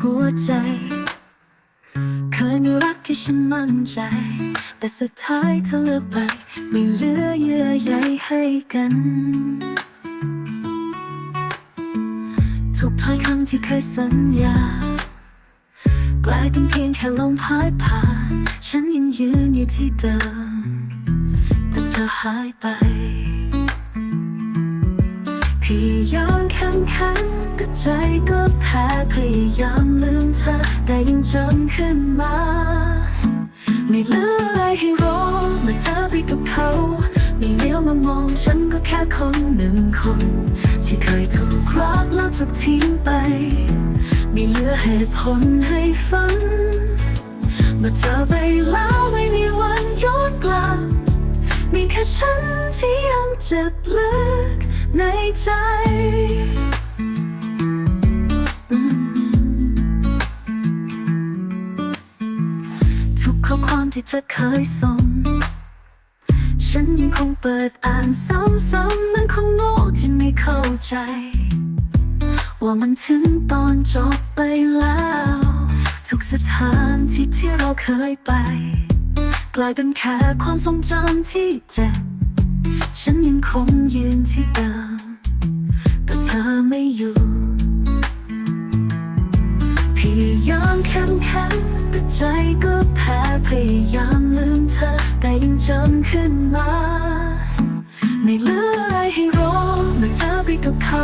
หัวใจ เคยมีรักที่ฉันมั่นใจ แต่สุดท้ายเธอเลือกไป ไม่เหลือเยื่อใยให้กันทุกถ้อยคำที่เคยสัญญา กลายเป็นเพียงแค่ลมพายผ่าน ฉันยังยืนอยู่ที่เดิม แต่เธอหายไป พยายามแข็งขันแต่ใจก็แพ้พยายามลืมเธอแต่ยังจำขึ้นมา ไม่เหลืออะไรให้รอเมื่อเธอไปกับเขาไม่เลี้ยวมามองฉันก็แค่คนหนึ่งคน ที่เคยถูกรักแล้วถูกทิ้งไป ไม่เหลือเหตุผลให้ฝันเมื่อเธอไปแล้วไม่มีวันย้อนกลับ มีแค่ฉันที่ยังเจ็บลึก ในใจทุกข้อความที่เธอเคยส่ง ฉันยังคงเปิดอ่านซ้ำๆมันคงโง่ที่ไม่เข้าใจ ว่ามันถึงตอนจบไปแล้ว ทุกสถานที่ที่เราเคยไป กลายเป็นแค่ความทรงจำที่เจ็บฉันยังคงยืนที่เดิม เธอไม่อยู่พยายามเข้มแข็งแต่ใจก็แพ้พยายามลืมเธอ แต่ยังจำขึ้นมา ไม่เหลืออะไรให้รอเมื่อเธอไปกับเขา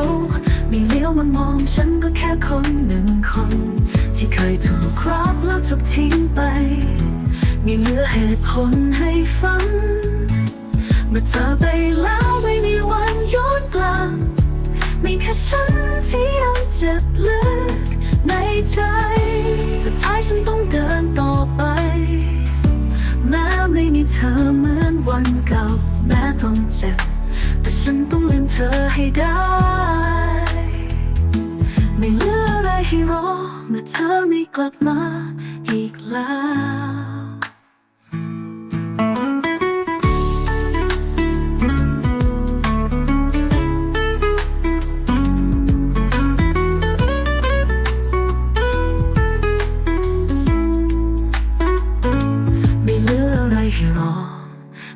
ไม่เลี้ยวมามองฉันก็แค่คนหนึ่งคน ที่เคยถูกครักแล้วถูกทิ้งไปไม่เหลือเหตุผลให้ฝันเมื่อเธอไปแล้วไม่มีวันย้อนกลับ มีแค่ฉันที่ยังเจ็บลึกในใจ สุดท้ายฉันต้องเดินต่อไป แม้ไม่มีเธอเหมือนวันเก่า แม้ต้องเจ็บ แต่ฉันต้องลืมเธอให้ได้ ไม่เหลืออะไรให้รอเมื่อเธอไม่กลับมาอีกแล้ว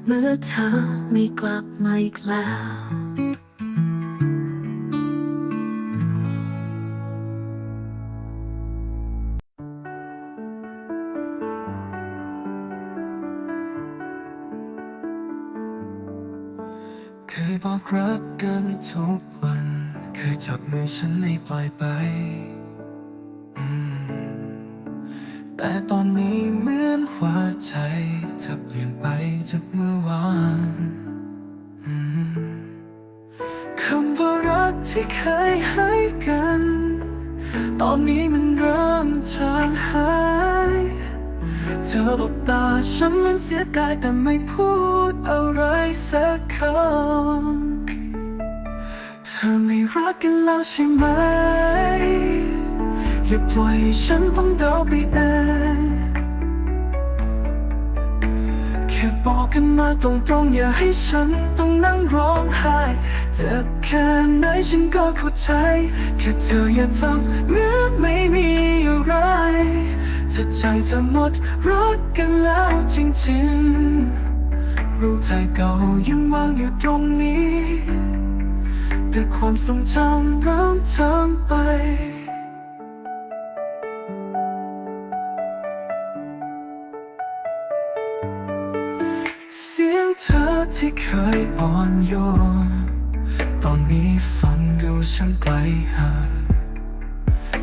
เมื่อเธอไม่กลับมาอีกแล้วเคยบอกรักกันทุกวัน เคยจับมือฉันให้ปล่อยไป ธอไม่รักกันแล้วใช่ไหม อย่าปล่อยให้ฉันต้องเดาไปเองแค่บอกกันมาตรงๆ อย่าให้ฉันต้องนั่งร้องไห้เจ็บแค่ไหนฉันก็เข้าใจ แค่เธออย่าทำเหมือนไม่มีอะไรถ้าใจเธอหมดรักกันแล้วจริงๆ รูปถ่ายเก่ายังวางอยู่ตรงนี้ แต่ความทรงจำเริ่มจางไป เสียงเธอที่เคยอ่อนโยน ตอนนี้ฟังดูช่างไกลห่าง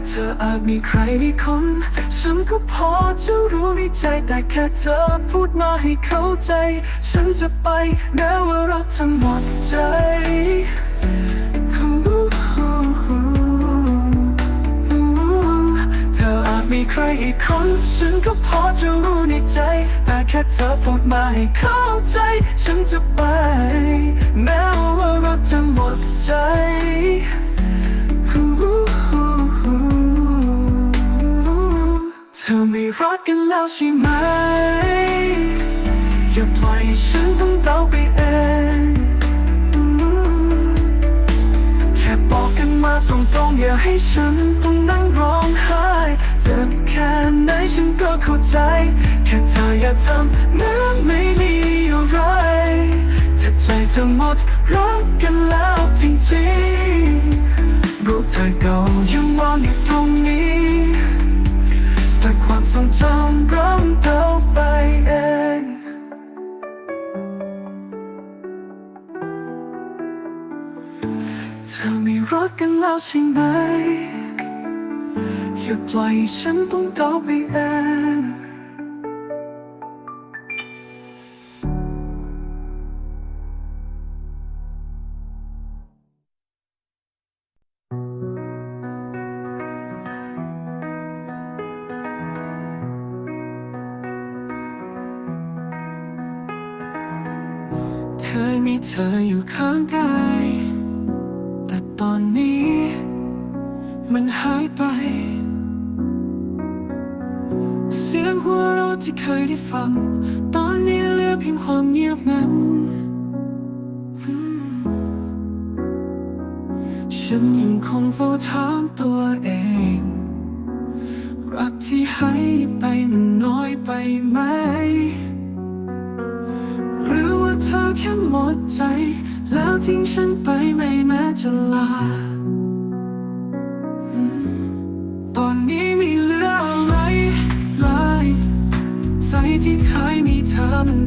เธออาจมีใครในคน ฉันก็พอจะรู้ในใจแต่แค่เธอพูดมาให้เข้าใจ ฉันจะไปแม้ว่ารักทั้งหมดใจ มีใครอีกคนฉันก็พอจะรู้ในใจ แต่แค่เธอพูดมาให้เข้าใจ ฉันจะไป แม้ว่ารักจะหมดใจเธอไม่รักกันแล้วใช่ไหม อย่าปล่อยให้ฉันต้องเดาไปเองแค่บอกกันมาตรงๆ อย่าให้ฉันต้องนั่งร้องไห้ เข้าใจ แค่เธออย่าทำเหมือนไม่มีอะไรถ้าใจเธอหมดรักกันแล้วจริงๆรูปเธอเก่ายังวางอยู่ตรงนี้ แต่ความทรงจำเริ่มเก่าไปเองเธอไม่รักกันแล้วใช่ไหม อปล่อยฉันต้องเดาไปเองเคยมีเธออยู่ข้าง ฉันยังคงเฝ้าถามตัวเอง รักที่ให้ไปมันน้อยไปไหม หรือว่าเธอแค่หมดใจ แล้วทิ้งฉันไปไม่แม้จะลา ตอนนี้ไม่เหลืออะไรเลยใจที่เคยมีเธอมัน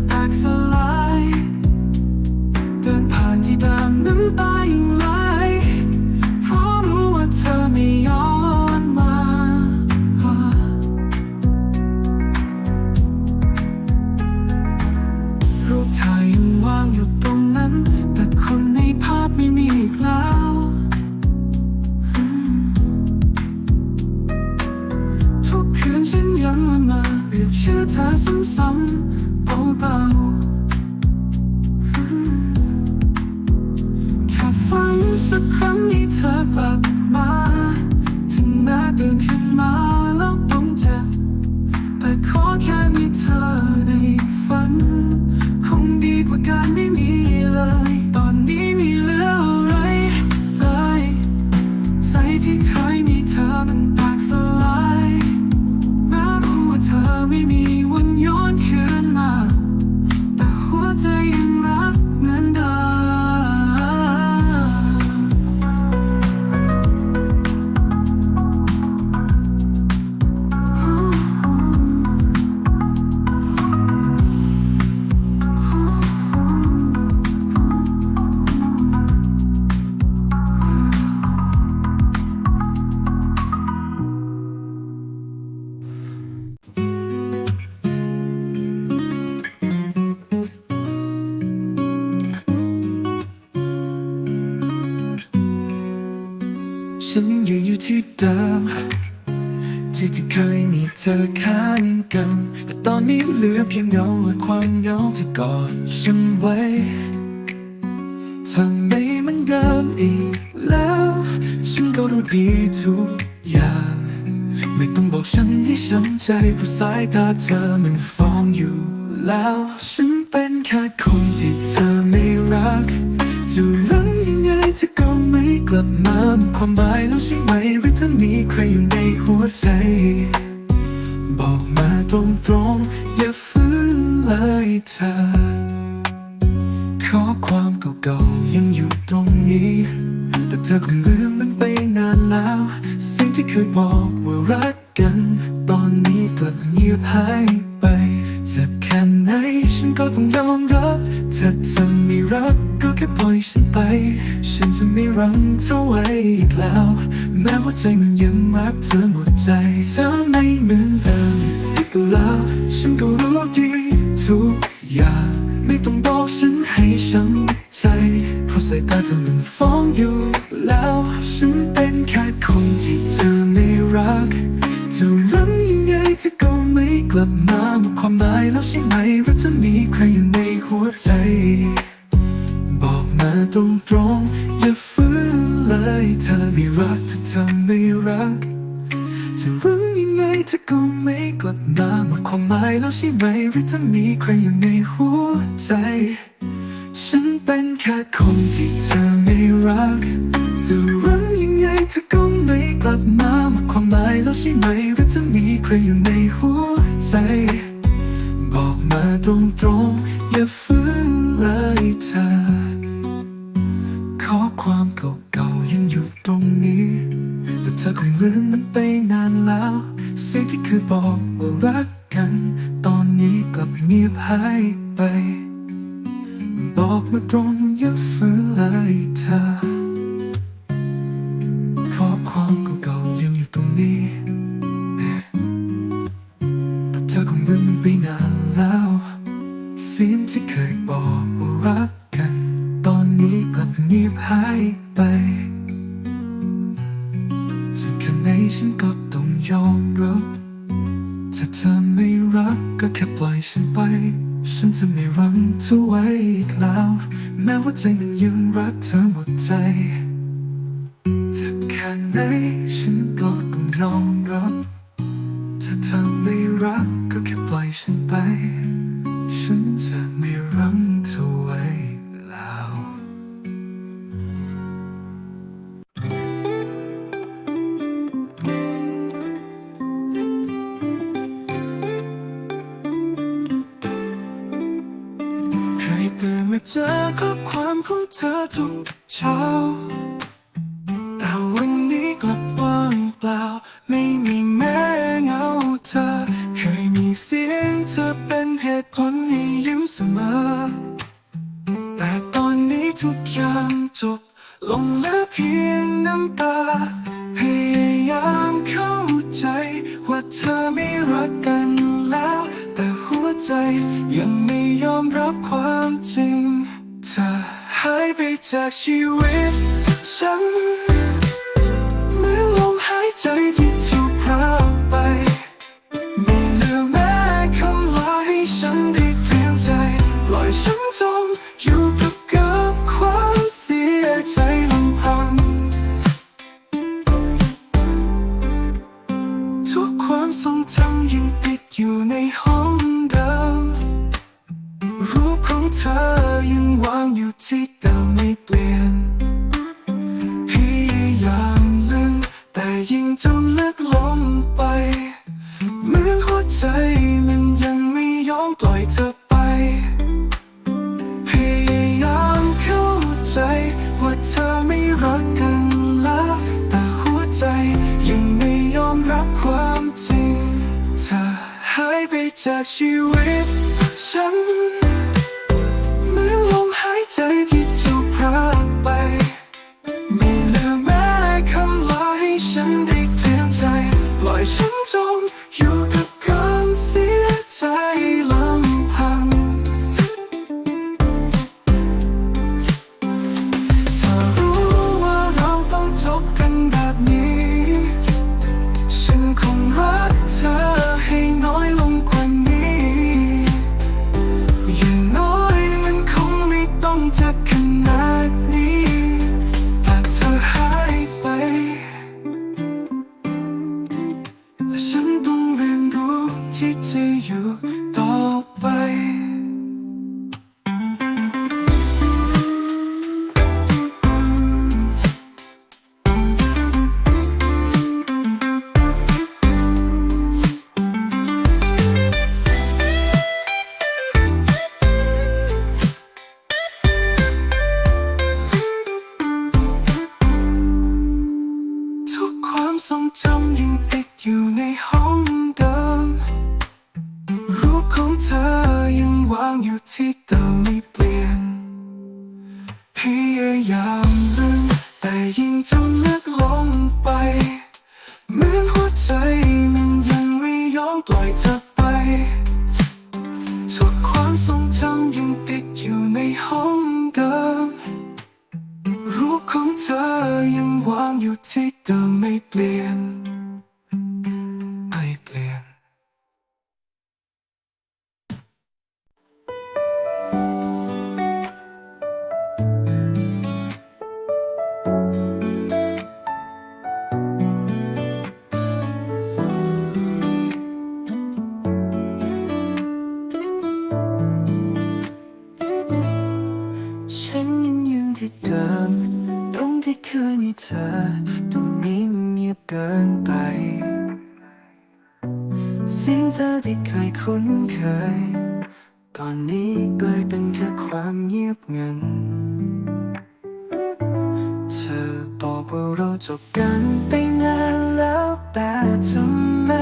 มาเรียกชื่อเธอซ้ำๆเบาๆอืมแค่ฟังสักครั้งให้เธอกลับมาถึงแม้ตื่นขึ้นมาแล้วต้องเจ็บแต่ขอแค่มีเธอ ที่ที่เคยมีเธอข้างกัน แต่ตอนนี้เหลือเพียงเงาและความเหงาที่กอดฉันไว้ทำไม่เหมันเดิมอีกแล้ว ฉันก็รู้ดีทุกอย่าง ไม่ต้องบอกฉันให้ช้ำใจเพราะสายตาเธอมันฟ้องอยู่แล้ว ฉันเป็นแค่คนที่เธอไม่รัก จะรักยังไงเธอก็ กลับมาความหมายแล้วใช่ไหมหรือเธอมีใครอยู่ในหัวใจ บอกมาตรงๆอย่าฟื้นเลยเธอข้อความเก่าๆยังอยู่ตรงนี้ แต่เธอก็ลืมมันไปนานแล้ว สิ่งที่เคยบอกว่ารักกัน ตอนนี้กลับเงียบหาย รังเธอไว้อีกแล้ว แม้ว่าใจมันยังรักเธอ จะฟื้นเลยเธอไม่รักเธอทำไม่รัก จะรู้ยังไงเธอก็ไม่กลับมาหมดความหมายแล้วใช่ไหมหรือจะมีใครอยู่ในหัวใจ ฉันเป็นแค่คนที่เธอไม่รัก จะรู้ยังไงเธอก็ไม่กลับมาหมดความหมายแล้วใช่ไหมหรือจะมีใครอยู่ในหัวใจ บอกมาตรงๆอย่าฟื้นเลยเธอ ความเก่าๆยังอยู่ตรงนี้ แต่เธอคงลืมมันไปนานแล้ว สิ่งที่เคยบอกว่ารักกัน ตอนนี้กลับเงียบหายไป บอกมาตรงอย่าฝืนเลยเธอขอความเก่าๆยังอยู่ตรงนี้ แต่เธอคงลืมมันไปนาน เธอยังวางอยู่ที่เดิม ยามรึงแต่ยิ่งจำลึกลงไปเหมือนหัวใจมันยังไม่ยอมปล่อยเธอไปทุกความทรงจำยังติดอยู่ในห้องเดิมรูปของเธอยังวางอยู่ที่เดิมไม่เปลี่ยน สียงเธอที่เคยคุ้นเคย ตอนนี้กลายเป็นแค่ความเงียบเงัน เธอบอกว่าเราจบกันไปนานแล้วแต่ทำไม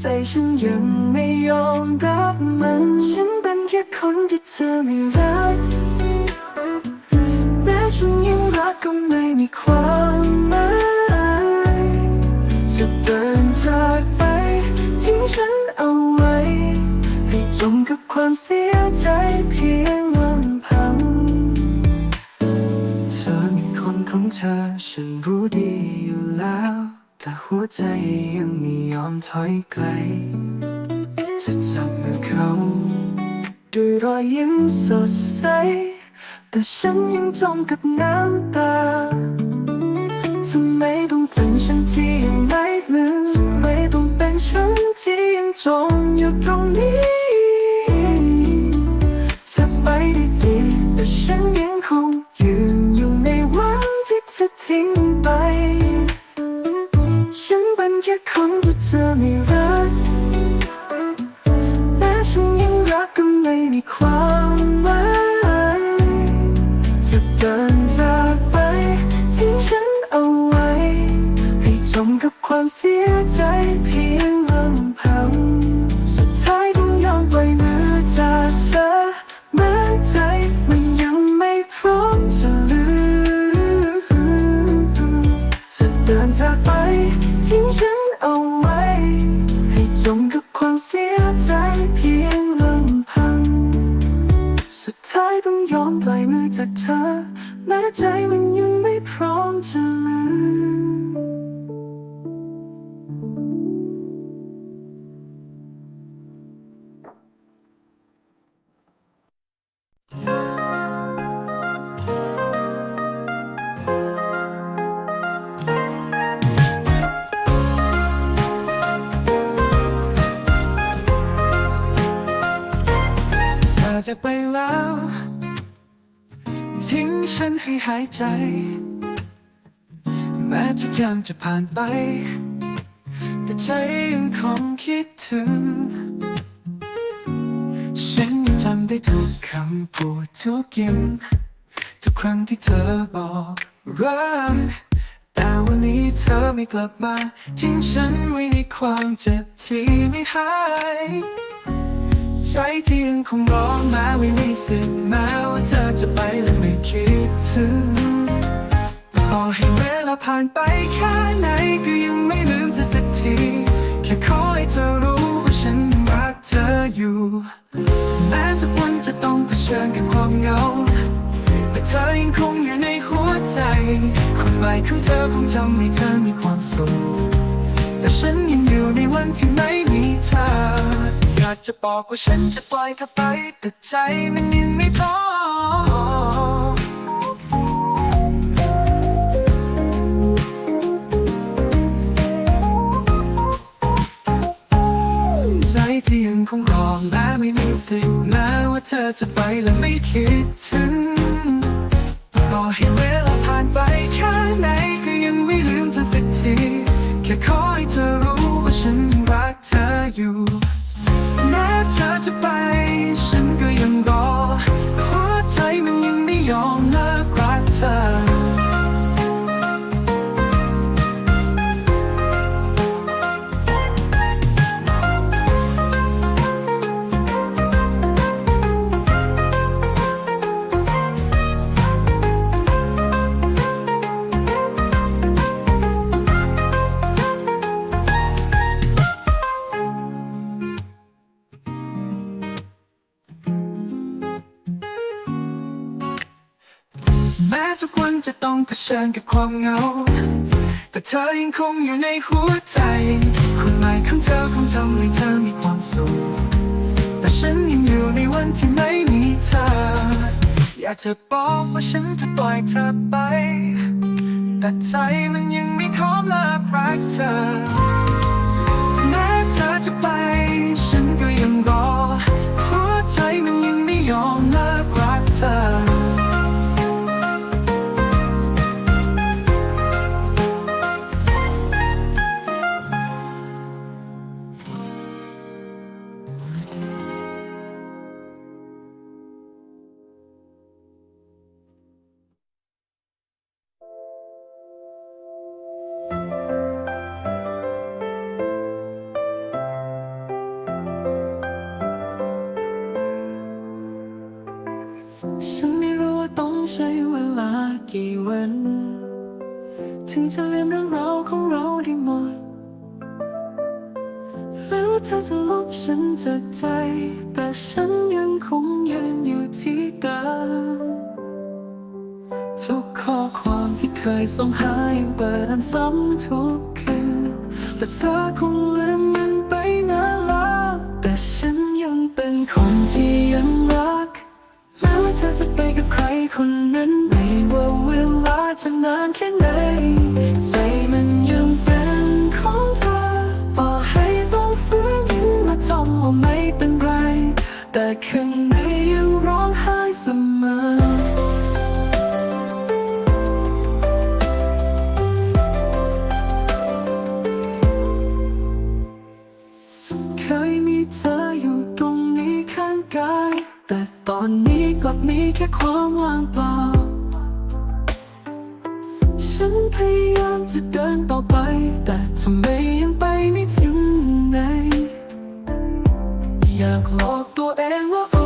ใจฉันยังไม่ยอมรับมัน ฉันเป็นแค่คนที่เธอไม่รักแม้ฉันยังรักก็ไม่มีความ จมกับความเสียใจเพียงลำพัง เธอมีคนของเธอฉันรู้ดีอยู่แล้ว แต่หัวใจยังไม่ยอมถอยไกล จะจับมือเขา ด้วยรอยยิ้มสดใส แต่ฉันยังจมกับน้ำตา ทำไมต้องเป็นฉันที่ยังไม่ ต้องยอมปล่อยมือจากเธอ แม้ใจมันยังไม่พร้อมจะลืมเธอจะไปแล้ว ฉันให้หายใจ แม้ทุกอย่างจะผ่านไป แต่ใจยังคงคิดถึง ฉันยังจำได้ทุกคำพูดทุกยิ้มทุกครั้งที่เธอบอกรักแต่วันนี้เธอไม่กลับมา ทิ้งฉันไว้ในความเจ็บที่ไม่หาย ใจที่ยังคงร้องมาไม่มีสิทธิ์แม้ว่าเธอจะไปและไม่คิดถึงต่อให้เวลาผ่านไปแค่ไหนก็ยังไม่ลืมเธอสักที แค่ขอให้เธอรู้ว่าฉันรักเธออยู่ แม้ทุกวันจะต้องเผชิญกับความเหงา แต่เธอยังคงอยู่ในหัวใจคนใหม่ของเธอคงทำให้เธอมีความสุขแต่ฉันยังอยู่ในวันที่ไม่มีเธอ อยากจะบอกว่าฉันจะปล่อยเธอไป แต่ใจมันยังไม่พร้อมใจที่ยังคงรอและไม่มีสิ่งแม้ว่าเธอจะไปและไม่คิดถึงต่อให้เว กับความเหงา แต่เธอยังคงอยู่ในหัวใจ คนใหม่ของเธอคงทำให้เธอมีความสุข แต่ฉันยังอยู่ในวันที่ไม่มีเธอ อยากจะบอกว่าฉันจะปล่อยเธอไป แต่ใจมันยังไม่พร้อมเลิกรักเธอ แม้เธอจะไป ฉันก็ยังรอหัวใจมันยังไม่ยอมเลิกรักเธอ ฉันไม่รู้ว่าต้องใช้เวลากี่วัน ถึงจะลืมเรื่องราวของเราได้หมด แล้วเธอจะลบฉันจากใจ แต่ฉันยังคงยืนอยู่ที่เดิมทุกข้อความที่เคยส่งหายังเปิดอ่านซ้ำทุกคืนแต่เธอคงลืม ใครคนนั้นไม่ว่าเวลาจะนานแค่ไหน ใจมันยังเป็นของเธอต่อให้ต้องฟื้นยิ้มมาทำว่าไม่เป็นไร แต่ข้างในยังร้องไห้เสมอเคยมีเธอ อนนี้กลับมีแค่ความว่างเปล่า ฉันพยายามจะเดินต่อไป แต่ทำไมยังไปไม่ถึงไหน อยากหลอกตัวเองว่า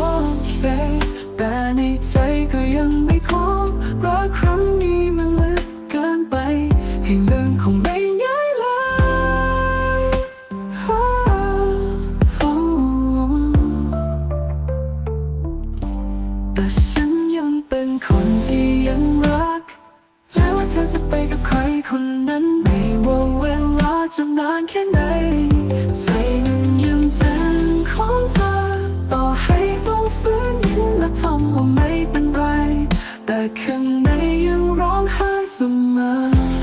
ในยังร้องไห้เสมอ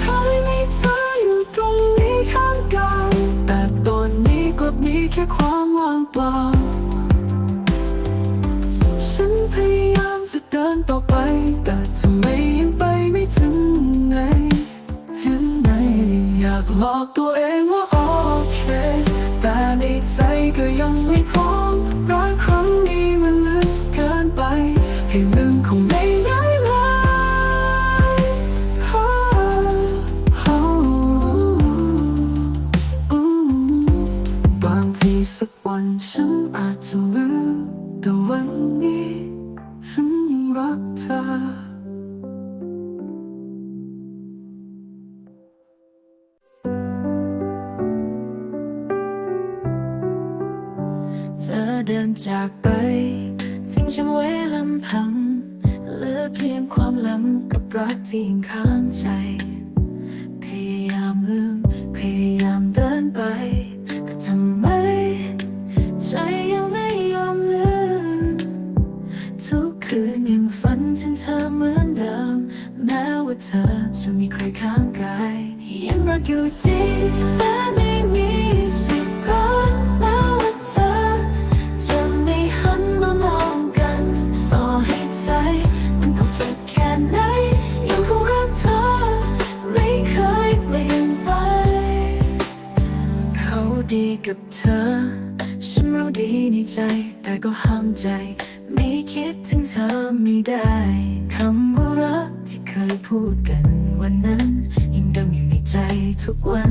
ใครมีเธออยู่ตรงนี้ข้างกายแต่ตอนนี้กลับมีแค่ความว่างเปล่า ฉันพยายามจะเดินต่อไป แต่ทำไมยังไปไม่ถึงไหนถึงไหนอยากหลอกตัวเองว่า เธอเดินจากไป ทิ้งฉันไว้ลำพัง เหลือเพียงความหลังกับรักที่ยังค้างใจ พยายามลืม พยายามเดินไปแต่ทำไม ใจยังไม่ยอมลืม ทุกคืนยังฝันถึงเธอเหมือนเดิม แม้ว่าเธอจะมีใครข้างกาย ยังรักอยู่ดีแม่ แต่ก็ห้ามใจ ไม่คิดถึงเธอไม่ได้คำว่ารักที่เคยพูดกันวันนั้น ยังดังอยู่ในใจทุกวัน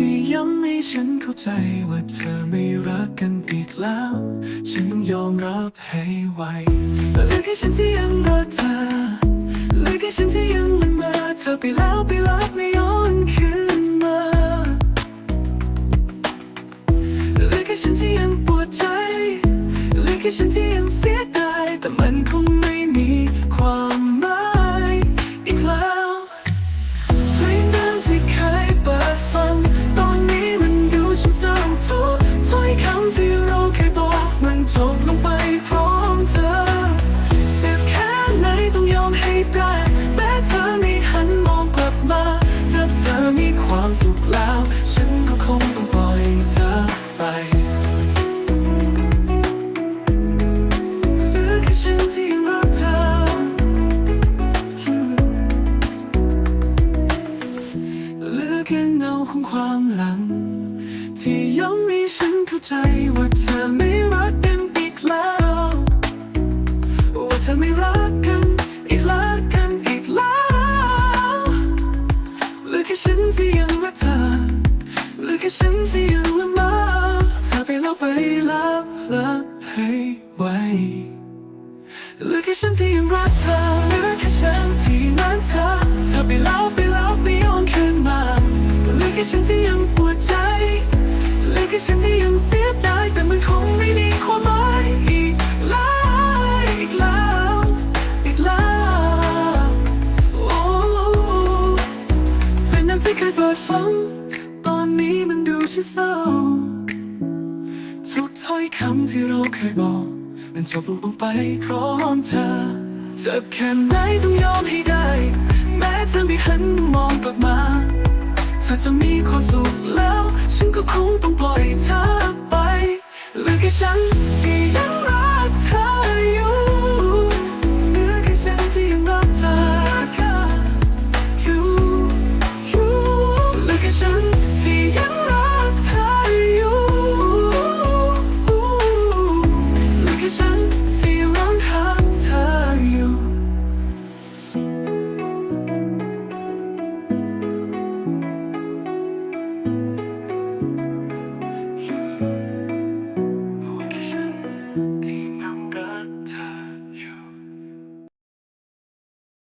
ที่ย้ำให้ฉันเข้าใจว่าเธอไม่รักกันอีกแล้ว ฉันต้องยอมรับให้ไหวเลือกให้ฉันที่ยังรักเธอเลือกให้ฉันที่ยังมันมาเธอไปแล้วไปรักไม่ย้อนคืนมาเลือกให้ฉันที่ยังปวดใจเลือกให้ฉันที่ยังเสียดายแต่มันคง ทุกถ้อยคำที่เราเคยบอกมันจบลงไปพร้อมเธอเจ็บแค่ไหนต้องยอมให้ได้ แม้เธอไม่หันมองกลับมาเธอจะมีความสุขแล้ว ฉันก็คงต้องปล่อยเธอไปเหลือแค่ฉันที่ยัง